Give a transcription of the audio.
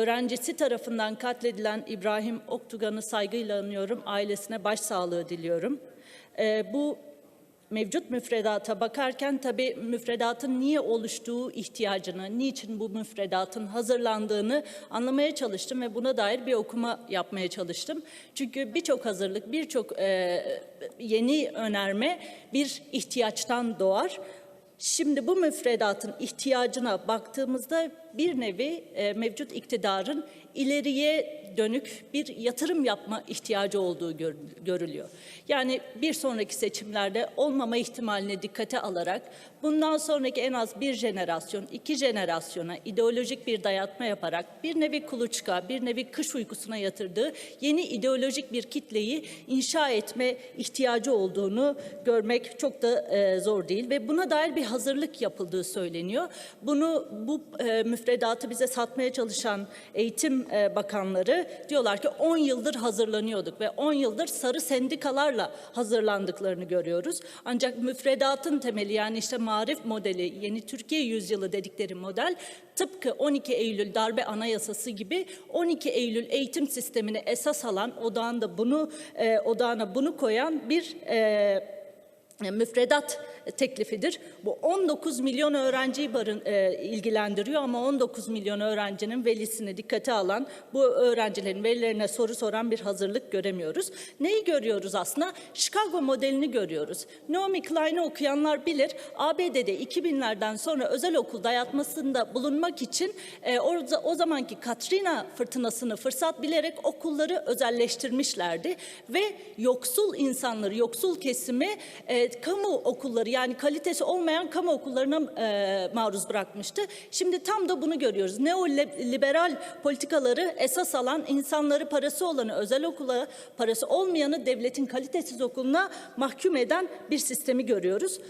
öğrencisi tarafından katledilen İbrahim Oktugan'ı saygıyla anıyorum. Ailesine başsağlığı diliyorum. E, bu mevcut müfredata bakarken tabii müfredatın niye oluştuğu ihtiyacını, niçin bu müfredatın hazırlandığını anlamaya çalıştım ve buna dair bir okuma yapmaya çalıştım. Çünkü birçok hazırlık, birçok e, yeni önerme bir ihtiyaçtan doğar. Şimdi bu müfredatın ihtiyacına baktığımızda bir nevi e, mevcut iktidarın ileriye dönük bir yatırım yapma ihtiyacı olduğu gör- görülüyor. Yani bir sonraki seçimlerde olmama ihtimalini dikkate alarak bundan sonraki en az bir jenerasyon, iki jenerasyona ideolojik bir dayatma yaparak bir nevi kuluçka, bir nevi kış uykusuna yatırdığı yeni ideolojik bir kitleyi inşa etme ihtiyacı olduğunu görmek çok da e, zor değil ve buna dair bir hazırlık yapıldığı söyleniyor. Bunu bu e, müfredatı bize satmaya çalışan eğitim e, bakanları diyorlar ki 10 yıldır hazırlanıyorduk ve 10 yıldır sarı sendikalarla hazırlandıklarını görüyoruz. Ancak müfredatın temeli yani işte marif modeli, yeni Türkiye yüzyılı dedikleri model tıpkı 12 Eylül darbe anayasası gibi 12 Eylül eğitim sistemini esas alan odağında bunu e, odağına bunu koyan bir e, müfredat teklifidir. Bu 19 milyon öğrenciyi barın, e, ilgilendiriyor ama 19 milyon öğrencinin velisini dikkate alan, bu öğrencilerin velilerine soru soran bir hazırlık göremiyoruz. Neyi görüyoruz aslında? Chicago modelini görüyoruz. Naomi Klein'i okuyanlar bilir. ABD'de 2000'lerden sonra özel okul dayatmasında bulunmak için e, o, o zamanki Katrina fırtınasını fırsat bilerek okulları özelleştirmişlerdi ve yoksul insanları, yoksul kesimi e, kamu okulları yani kalitesi olmayan kamu okullarına e, maruz bırakmıştı. Şimdi tam da bunu görüyoruz. Neoliberal politikaları esas alan insanları parası olanı özel okula, parası olmayanı devletin kalitesiz okuluna mahkum eden bir sistemi görüyoruz.